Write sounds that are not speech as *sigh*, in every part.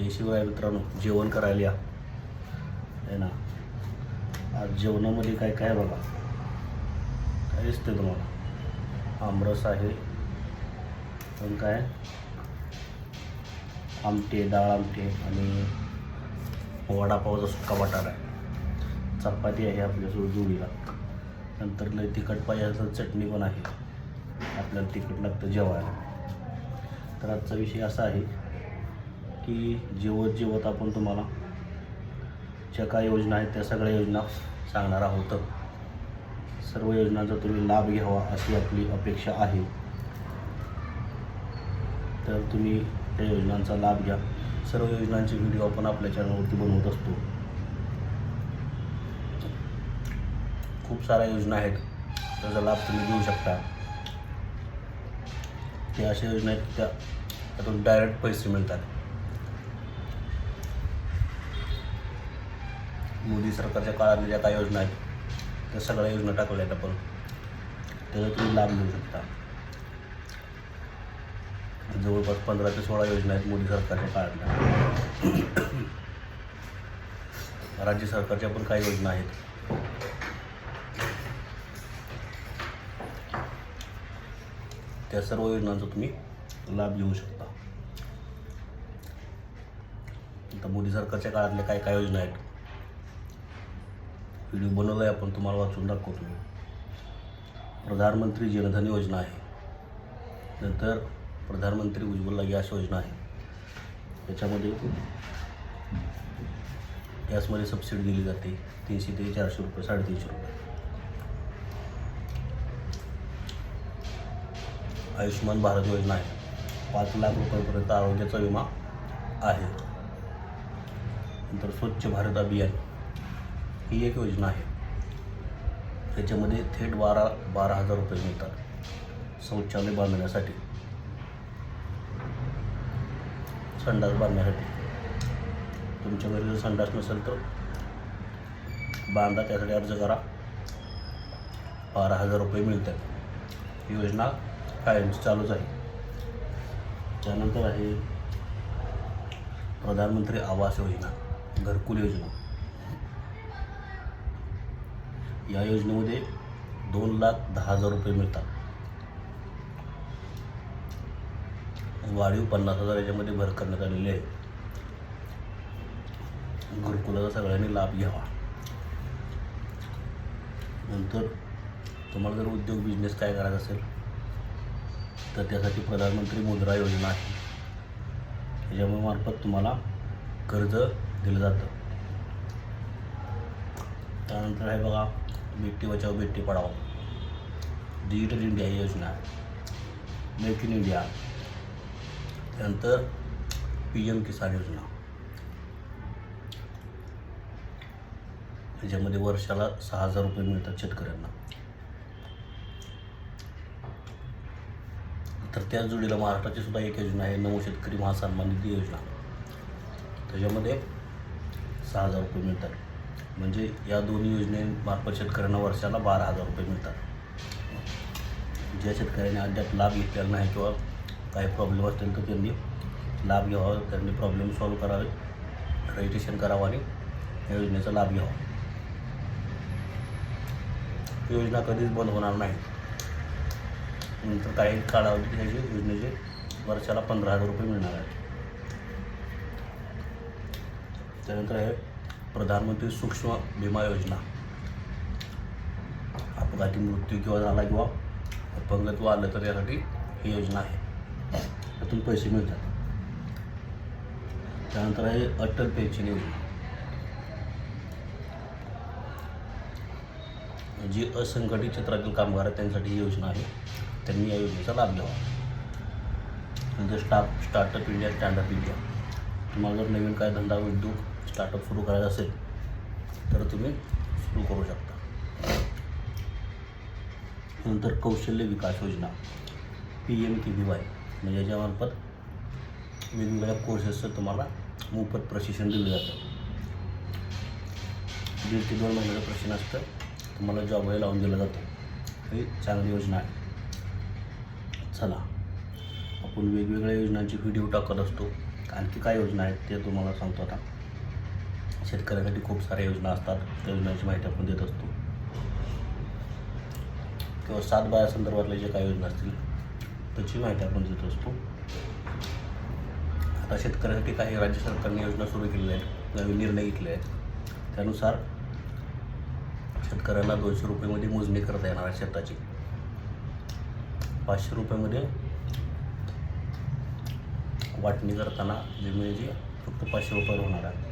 जय शिवराय मित्रांनो जेवण करायला या. आहे ना? आज जेवणामध्ये काय काय बघा? काय दिसते तुम्हाला? आमरस आहे. पण काय? आमटे डाळ आमटे आणि वडापावचा सुक्का बटाटा आहे. चपाती आहे आपल्यासोबत जुळीला नंतर लय तिखट पाहिजे असं चटणी पण आहे. आपल्याला तिखट लागतं जेवायला. तर आजचा विषय असा आहे की जेवत जेवत आपण तुम्हाला ज्या काय योजना आहेत त्या सगळ्या योजना सांगणार आहोत. सर्व योजनांचा तुम्ही लाभ घ्यावा अशी आपली अपेक्षा आहे. तर तुम्ही त्या योजनांचा लाभ घ्या. सर्व योजनांचे व्हिडिओ आपण आपल्या चॅनलवरती बनवत असतो. खूप साऱ्या योजना आहेत. त्याचा लाभ तुम्ही घेऊ शकता. त्या अशा योजना आहेत त्या त्यातून डायरेक्ट पैसे मिळतात. मोदी सरकारच्या काळातल्या ज्या काय योजना आहेत त्या सगळ्या योजना टाकल्या आहेत आपण. त्याचा तुम्ही लाभ घेऊ शकता. जवळपास पंधरा ते सोळा योजना आहेत मोदी सरकारच्या काळातल्या. *coughs* राज्य सरकारच्या पण काही योजना आहेत. त्या सर्व योजनांचा तुम्ही लाभ घेऊ शकता. आता मोदी सरकारच्या काळातल्या काय काय योजना आहेत? व्हिडिओ बनवला आहे आपण तुम्हाला वाचून दाखवतो. प्रधानमंत्री जनधन योजना आहे. नंतर प्रधानमंत्री उज्ज्वला गॅस योजना आहे. याच्यामध्ये गॅसमध्ये सबसिडी दिली जाते. तीनशे ते चारशे रुपये साडेतीनशे रुपये. आयुष्यमान भारत योजना आहे. पाच लाख रुपयापर्यंत आरोग्याचा विमा आहे. नंतर स्वच्छ भारत अभियान. ही एक योजना आहे. त्याच्यामध्ये थेट बारा बारा हजार रुपये मिळतात. शौचालय बांधण्यासाठी. संडास बांधण्यासाठी. तुमच्या घरी जर संडास नसेल तर बांधा त्यासाठी अर्ज करा. बारा हजार रुपये मिळतात. ही योजना कायम चालूच आहे. त्यानंतर आहे प्रधानमंत्री आवास योजना घरकुल योजना. या योजनेमध्ये दोन लाख दहा हजार रुपये मिळतात. वाढीव पन्नास हजार याच्यामध्ये भर करण्यात आलेली आहे. घरकुलाचा सगळ्यांनी लाभ घ्यावा. नंतर तुम्हाला जर उद्योग बिझनेस काय करायचा असेल तर त्यासाठी प्रधानमंत्री मुद्रा योजना आहे. त्याच्यामुळे मार्फत तुम्हाला कर्ज दिलं जातं. त्यानंतर आहे बघा बेटी बचाव बेटी पढाओ। डिजिटल इंडिया ही योजना मेक इन इंडिया त्यानंतर पी एम किसान योजना। त्याच्यामध्ये वर्षाला सहा हजार रुपये मिळतात शेतकऱ्यांना। तर त्याच जोडीला महाराष्ट्राची सुद्धा एक योजना आहे नऊ शेतकरी महासन्मान निधी योजना। त्याच्यामध्ये सहा हजार रुपये मिळतात। म्हणजे या दोन्ही योजनेमार्फत शेतकऱ्यांना वर्षाला बारा हजार रुपये मिळतात. ज्या शेतकऱ्यांनी अद्याप लाभ घेतलेला नाही किंवा काही प्रॉब्लेम असतील तर त्यांनी लाभ घ्यावा त्यांनी प्रॉब्लेम सॉल्व करावे रजिस्ट्रेशन करावं आणि या योजनेचा लाभ घ्यावा. ही योजना कधीच बंद होणार नाही. नंतर काही काळावधी ह्याची योजनेचे वर्षाला पंधरा हजार रुपये मिळणार आहेत. त्यानंतर आहे प्रधानमंत्री सूक्ष्म विमा योजना. अपघाती मृत्यू किंवा झाला किंवा अपंगत्व आलं तर यासाठी ही योजना आहे. त्यातून पैसे मिळतात. त्यानंतर आहे अटल पेन्शन योजना. जी असंघटित क्षेत्रातील कामगार आहेत त्यांसाठी ही योजना आहे. त्यांनी या योजनेचा लाभ घ्यावा. नंतर start startup India standup India. तुम्हाला जर नवीन काय धंदा उद्योग स्टार्टअप सुरू करायचं असेल तर तुम्ही सुरू करू शकता. नंतर कौशल्य विकास योजना P M K V Y म्हणजे याच्यामार्फत वेगवेगळ्या कोर्सेसचं तुम्हाला मोफत प्रशिक्षण दिलं जातं. दीड ते दोन महिन्याचं प्रशिक्षण असतं तुम्हाला जॉबही लावून दिलं जातं. ही चांगली योजना आहे. चला आपण आपण वेगवेगळ्या योजनांचे व्हिडिओ टाकत असतो. आणखी काय योजना आहेत ते तुम्हाला सांगतो आता. शेतकऱ्यासाठी खूप साऱ्या योजना असतात. त्या योजनांची माहिती आपण देत असतो. किंवा सात बाया संदर्भातल्या जे काही योजना असतील त्याची माहिती आपण देत असतो. आता शेतकऱ्यासाठी काही राज्य सरकारने योजना सुरू केलेल्या आहेत. नवीन निर्णय घेतले आहेत. त्यानुसार शेतकऱ्याला दोनशे रुपयेमध्ये मोजणी करता येणार आहे शेताची. पाचशे रुपयामध्ये वाटणी करताना जमिनीची फक्त पाचशे रुपयाला होणार आहे.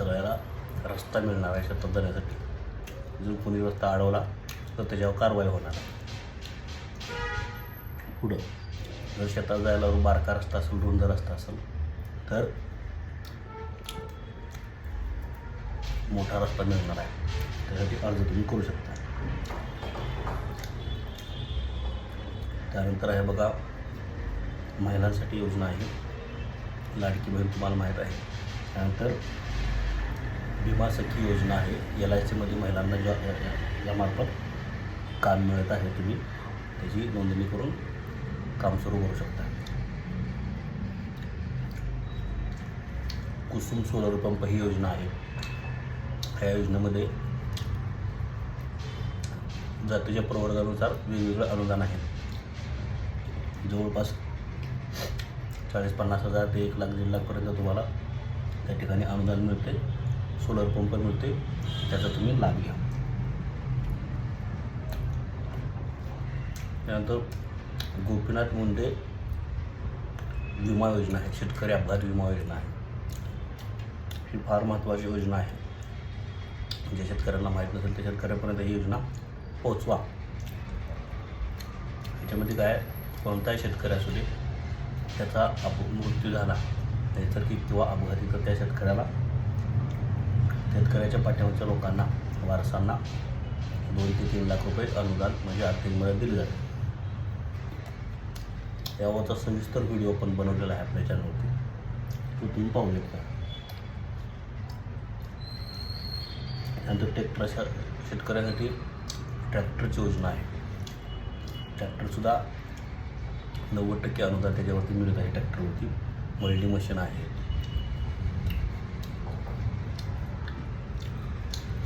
सगळ्याला रस्ता मिळणार आहे शेतात जाण्यासाठी. जर कोणी रस्ता अडवला तर त्याच्यावर कारवाई होणार पुढं जर शेतात जायला बारका रस्ता असेल रुंद रस्ता असेल तर मोठा रस्ता मिळणार आहे. त्यासाठी अर्ज तुम्ही करू शकता. त्यानंतर आहे बघा महिलांसाठी योजना आहे. लाडकी बहीण तुम्हाला माहीत आहे. त्यानंतर विमा सखी योजना आहे. एल आय सीमध्ये महिलांना ज्या यामार्फत काम मिळत आहे तुम्ही त्याची नोंदणी करून काम सुरू करू शकता. कुसुम सोलर पंप ही योजना आहे. ह्या योजनेमध्ये जातीच्या प्रवर्गानुसार वेगवेगळं अनुदान आहे. जवळपास चाळीस पन्नास हजार ते एक लाख दीड लाखपर्यंत तुम्हाला त्या ठिकाणी अनुदान मिळते. सोलर पंप मिळते त्याचा तुम्ही लाभ घ्या. त्यानंतर गोपीनाथ मुंडे विमा योजना आहे. शेतकरी अपघात विमा योजना आहे. ही फार महत्त्वाची योजना आहे. जे शेतकऱ्यांना माहीत नसेल त्या शेतकऱ्यांपर्यंत ही योजना पोचवा याच्यामध्ये काय कोणताही शेतकरी असू दे त्याचा अप मृत्यू झाला नैसर्गिक किंवा अपघाती तर त्या शेतकऱ्याला शेतकऱ्याच्या पाठीमागच्या लोकांना वारसांना दोन ते तीन लाख रुपये अनुदान म्हणजे आर्थिक मदत दिली जाते. यावरचा सविस्तर व्हिडिओ पण बनवलेला आहे आपल्या चॅनलवरती. तो तुम्ही पाहू शकता त्यानंतर ट्रॅक्टर शेतकऱ्यासाठी ट्रॅक्टरची योजना आहे. ट्रॅक्टरसुद्धा नव्वद टक्के अनुदान त्याच्यावरती मिळत आहे ट्रॅक्टरवरती. मल्टी मशीन आहे.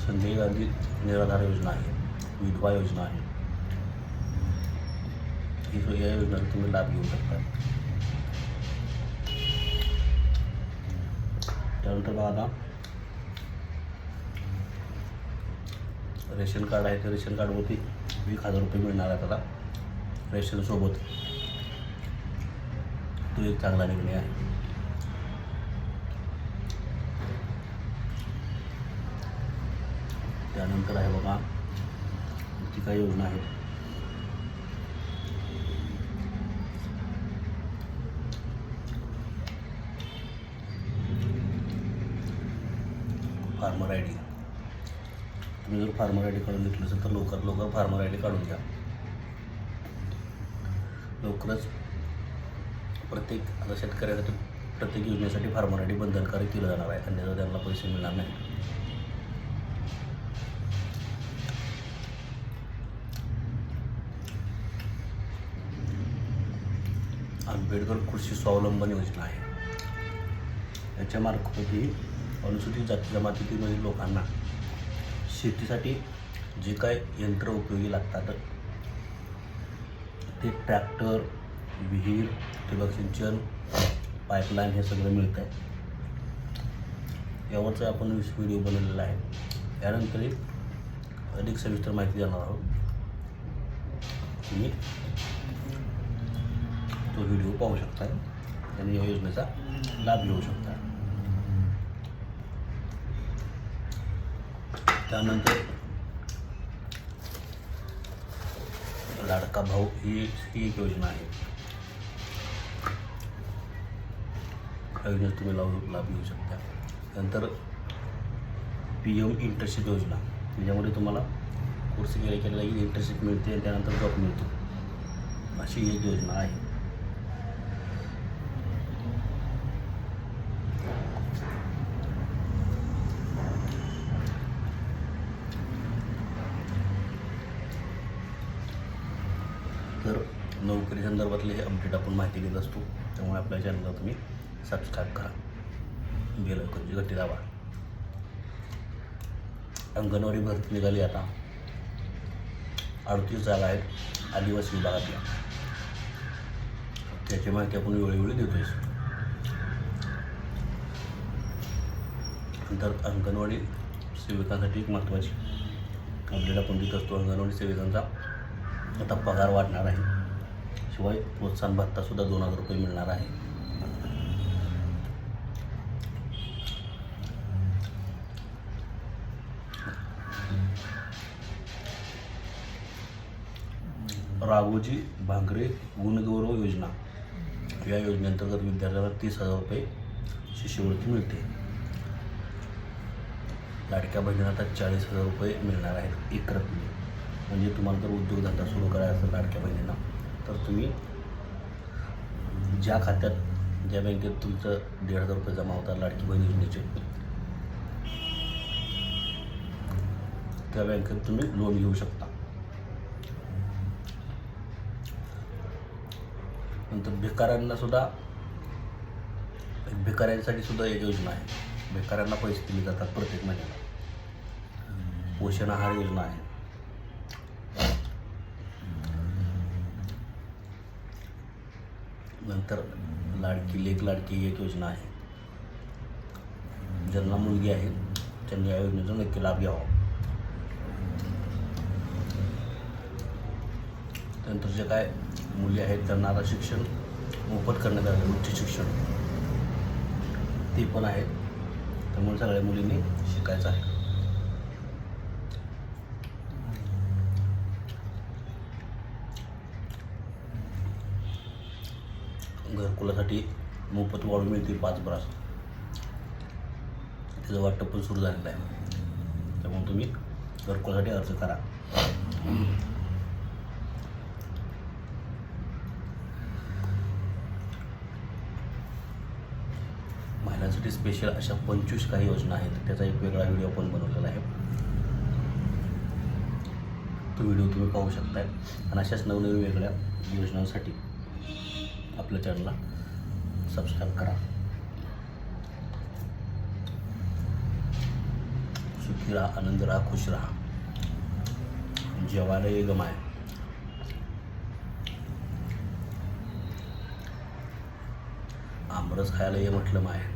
संजय गांधी निराधार योजना आहे. विधवा योजना आहे. ही या योजनेचा तुम्ही लाभ घेऊ शकता. त्यानंतर बघा रेशन कार्ड आहे ते रेशन कार्डवरती एक हजार रुपये मिळणार आहे त्याला रेशनसोबत तो एक चांगला निर्णय आहे. त्यानंतर आहे बघा ती काय योजना आहे फार्मर आय डी तुम्ही जर फार्मर आय डी काढून घेतलं असेल तर लवकर लवकर फार्मर आय डी काढून घ्या. लवकरच प्रत्येक आता शेतकऱ्यासाठी प्रत्येक योजनेसाठी फार्मर आय डी बंधनकारक केलं जाणार आहे. अन्यथा त्यांना पैसे मिळणार नाही आंबेडकर कृषी स्वावलंबन योजना आहे. याच्यामार्फतही अनुसूचित जाती जमातीतील लोकांना शेतीसाठी जे काय यंत्र उपयोगी लागतात ते ट्रॅक्टर विहीर ठिबक सिंचन पाईपलाईन हे सगळं मिळतं आहे. यावरचा आपण व्हिडिओ बनवलेला आहे त्यानंतर अधिक सविस्तर माहिती देणार आहोत. तुम्ही तो व्हिडिओ पाहू शकता आणि या योजनेचा लाभ घेऊ शकता त्यानंतर लाडका भाऊ ही एक योजना आहे योजनेत तुम्ही लाभ घेऊ शकता पी एम इंटर्नशिप योजना त्याच्यामध्ये तुम्हाला कोर्स केल्या केलेला की इंटर्नशिप मिळते त्यानंतर जॉब मिळतो अशी एक योजना आहे संदर्भातले अपडेट आपण माहिती देत असतो. त्यामुळे आपल्या चॅनलला तुम्ही सबस्क्राईब करा. बेल आयकॉनची घट्टी दाबा. अंगणवाडी भरती निघाली आता. अडतीस जागा आहेत आदिवासी विभागातल्या. त्याची माहिती आपण वेळोवेळी देतोय. नंतर अंगणवाडी सेविकांसाठी एक महत्त्वाची अपडेट आपण देत असतो. अंगणवाडी सेविकांचा आता पगार वाढणार आहे. शिवाय प्रोत्साहन भत्तासुद्धा दोन हजार रुपये मिळणार आहे. राघोजी भांगरे गुणगौरव योजना. या योजनेअंतर्गत विद्यार्थ्याला तीस हजार रुपये शिष्यवृत्ती मिळते. लाडक्या बहिणीला आता चाळीस हजार रुपये मिळणार आहेत एक रकमी म्हणजे तुम्हाला जर उद्योगधंदा सुरू करायचा असेल लाडक्या बहिणींना. तर तुम्ही ज्या खात्यात ज्या बँकेत तुमचं दीड हजार रुपये जमा होतात लाडकी बहीण योजनेचे त्या बँकेत तुम्ही लोन घेऊ शकता. नंतर भिकाऱ्यांना सुद्धा भिकाऱ्यांसाठी सुद्धा एक योजना आहे. भिकाऱ्यांना पैसे दिले जातात प्रत्येक महिन्याला. पोषण आहार योजना आहे. नंतर लाडकी लेख लाडकी एक योजना आहे. ज्यांना मुलगी आहे त्यांनी या योजनेचा नक्की लाभ घ्यावा. त्यानंतर जे काय मुली आहेत त्यांना आता शिक्षण मोफत करण्यात आलं उच्च शिक्षण. ते पण आहेत. त्यामुळे सगळ्या मुलींनी शिकायचं आहे. घरकुलासाठी मोफत वाळू मिळते पाच ब्रास. त्याचं वाटप पण सुरू झालेलं आहे. त्यामुळे तुम्ही घरकुलासाठी अर्ज करा. महिलांसाठी स्पेशल अशा पंचवीस काही योजना आहेत. त्याचा एक वेगळा व्हिडिओ पण बनवलेला आहे. तो व्हिडिओ तुम्ही पाहू शकताय. आणि अशाच नवनवीन वेगळ्या योजनांसाठी आपल्या चॅनलला सबस्क्राईब करा. सुखी राहा आनंद राहा खुश राहा. जेवायला ये गमाय आमरस खायला ये म्हटलं माय.